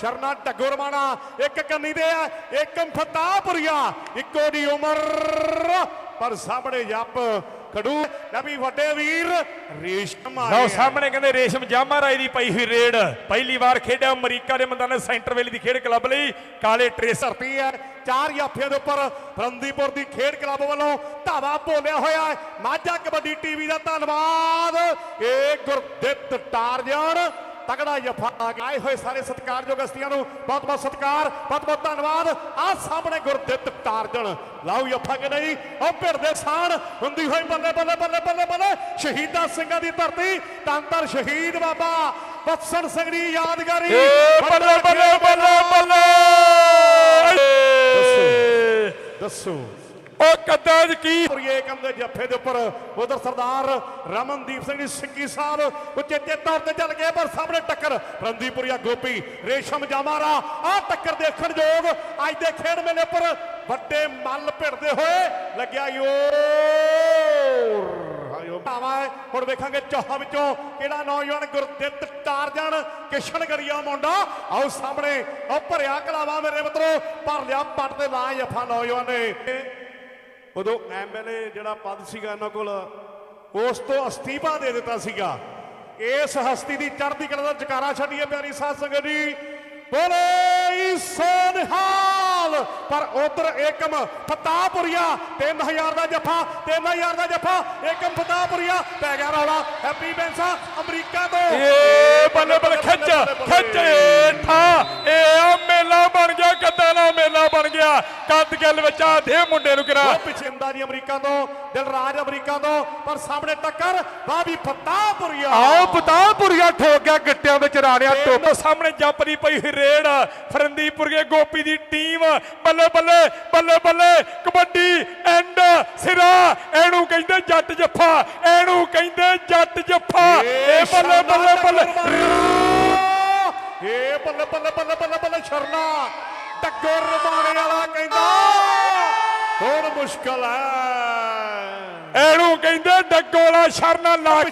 ਸ਼ਰਨਾ ਢੱਗੋ ਰਮਾਣਾ ਇੱਕ ਕੰਨੀ ਦੇ ਆ ਇੱਕ ਫਤਾਪੁਰੀਆ ਇੱਕੋ ਦੀ ਉਮਰ। ਪਰ ਸਾਹਮਣੇ ਜੱਪ ਖੜੂ ਨਬੀ ਵੱਡੇ ਵੀਰ ਰੇਸ਼ਮ ਆਏ ਲਓ। ਸਾਹਮਣੇ ਕਹਿੰਦੇ ਰੇਸ਼ਮ ਜਾਮਾ ਰਾਏ ਦੀ ਪਈ ਹੋਈ ਰੇਡ। ਪਹਿਲੀ ਵਾਰ ਖੇਡਿਆ ਅਮਰੀਕਾ ਦੇ ਮੈਦਾਨ ਸੈਂਟਰ ਵੇਲੇ ਦੀ ਖੇਡ ਕਲੱਬ ਲਈ। ਕਾਲੇ ਟਰੇਸਰ ਧਰਤੀ ਹੈ ਚਾਰ ਜਾਫਿਆਂ ਦੇ ਉੱਪਰ ਫਰੰਦੀਪੁਰ ਦੀ ਖੇਡ ਕਲੱਬ ਵੱਲੋਂ ਧਾਵਾ ਬੋਲਿਆ ਹੋਇਆ ਹੈ। ਮਾਝਾ ਕਬੱਡੀ ਟੀਵੀ ਦਾ ਧੰਨਵਾਦ। ਇਹ ਗੁਰਦਿੱਤ ਟਾਰਜਨ ਤਗੜਾ ਜਫਾ ਆਏ ਹੋਏ ਸਾਰੇ ਸਤਿਕਾਰਯੋਗ ਹਸਤੀਆਂ ਨੂੰ ਬਹੁਤ ਬਹੁਤ ਸਤਿਕਾਰ ਬਹੁਤ ਬਹੁਤ ਧੰਨਵਾਦ। ਆ ਸਾਹਮਣੇ ਗੁਰਦਿੱਤ ਟਾਰਜਨ ਲਾਓ ਜਫਾ ਕਿ ਨਹੀਂ? ਉਹ ਭਿੜ ਦੇ ਸਾਣ ਹੁੰਦੀ ਹੋਈ ਬੱਲੇ ਬੱਲੇ ਬੱਲੇ ਬੱਲੇ ਬੱਲੇ। ਸ਼ਹੀਦਾਂ ਸਿੰਘਾਂ ਦੀ ਧਰਤੀ ਤੰਤਰ ਸ਼ਹੀਦ ਬਾਬਾ ਬਤਸਨ ਸਿੰਘ ਦੀ ਯਾਦਗਾਰੀ। ਬੱਲੇ ਬੱਲੇ ਬੱਲੇ ਬੱਲੇ। ਦੱਸੋ। ਉਹ ਕੱਦਾ ਕੀ? ਪੁਰੀਏ ਕੰਮ ਦੇ ਜੱਫੇ ਦੇ ਉੱਪਰ। ਉਧਰ ਸਰਦਾਰ ਰਮਨਦੀਪ ਸਿੰਘ ਜੀ ਸਿੱਕੀ ਸਾਹਿਬ ਉਚੇਤੇ ਤੌਰ ਤੇ ਚੱਲ ਗਏ, ਪਰ ਸਾਹਮਣੇ ਟੱਕਰ। ਰੰਦੀਪੁਰੀਆ ਗੋਪੀ, ਰੇਸ਼ਮ ਜਾਮਾਰਾ, ਆ ਟੱਕਰ ਦੇਖਣ ਯੋਗ। ਅੱਜ ਦੇ ਖੇਡ ਮੇਲੇ ਉੱਪਰ ਵੱਡੇ ਮੱਲ ਭਿੜਦੇ ਹੋਏ ਲੱਗਿਆ ਯੋਰ ਭਾਵਾ ਹੁਣ ਵੇਖਾਂਗੇ ਚੌਹਾਂ ਵਿੱਚੋਂ ਕਿਹੜਾ ਨੌਜਵਾਨ ਗੁਰਦਿੱਤ ਟਾਰਜਨ ਕਿਸ਼ਨਗਰੀਆ ਮੁੰਡਾ। ਆਓ ਸਾਹਮਣੇ, ਉਹ ਭਰਿਆ ਕਲਾਵਾ ਮੇਰੇ ਮਿੱਤਰੋ, ਭਰ ਲਿਆ ਪੱਟ ਤੇ ਲਾ ਜਫਾ ਨੌਜਵਾਨ। ਨੇ ਉਦੋਂ ਐਮਐਲਏ ਜਿਹੜਾ ਪਦ ਸੀਗਾ ਇਹਨਾਂ ਕੋਲ, ਉਸ ਤੋਂ ਅਸਤੀਫਾ ਦੇ ਦਿੱਤਾ ਸੀਗਾ। ਇਸ ਹਸਤੀ ਦੀ ਚੜ੍ਹਦੀ ਕਲਾ ਦਾ ਜਕਾਰਾ ਛੱਡੀਏ ਪਿਆਰੀ ਸਾਧ ਸੰਗਤ ਜੀ। ਬੋਲੇ ਸੋਨਹਾਲ ਪਰ ਉਧਰ ਏਕਮ ਫਤਾਪੁਰੀਆ 3000 ਦਾ ਜੱਫਾ 3000 ਦਾ ਜੱਫਾ ਏਕਮ ਫਤਾਪੁਰੀਆ ਪੈ ਗਿਆ ਰੌਲਾ। ਹੈਪੀ ਬੈਂਸਾ, ਅਮਰੀਕਾ ਤੋਂ। ਏ ਬੱਲੇ ਬੱਲੇ ਖਿੱਚ ਖਿੱਚ। ਕੱਦ ਗੱਲ ਵਿੱਚ ਆ ਦੇ ਮੁੰਡੇ ਨੂੰ ਕਿਰਾ ਉਹ ਪਿੱਛੇ ਅੰਦਾਜ਼ੀ ਅਮਰੀਕਾ ਤੋਂ ਦਿਲਰਾਜ ਅਮਰੀਕਾ ਤੋਂ ਪਰ ਸਾਹਮਣੇ ਟੱਕਰ ਬਾਬੀ ਫਤਾਪੁਰੀਆ ਆਓ ਪਤਾਲਪੁਰੀਆ ਠੋਕ ਗਿਆ ਗਿੱਟਿਆਂ ਵਿੱਚ ਰਾਣਿਆ ਟੋਪੋ ਸਾਹਮਣੇ ਜੰਪ ਦੀ ਪਈ ਹੋਈ ਰੇਡ ਫਰੰਦੀਪੁਰਗੇ ਗੋਪੀ ਦੀ ਟੀਮ। ਬੱਲੇ ਬੱਲੇ ਬੱਲੇ ਬੱਲੇ ਕਬੱਡੀ ਐਂਡ ਸਿਰਾ ਇਹਨੂੰ ਕਹਿੰਦੇ ਜੱਟ ਜੱਫਾ ਇਹਨੂੰ ਕਹਿੰਦੇ ਜੱਟ ਜੱਫਾ। ਇਹ ਬੱਲੇ ਬੱਲੇ ਬੱਲੇ ਏ ਬੱਲੇ ਬੱਲੇ ਬੱਲੇ ਬੱਲੇ ਬੱਲੇ ਸ਼ਰਨਾ। ਮੁਸ਼ਕਲ ਹੈ। ਇਹਨੂੰ ਕਹਿੰਦੇ ਡੱਗੋਲਾ ਸ਼ਰਨਾ ਲਾ ਕੇ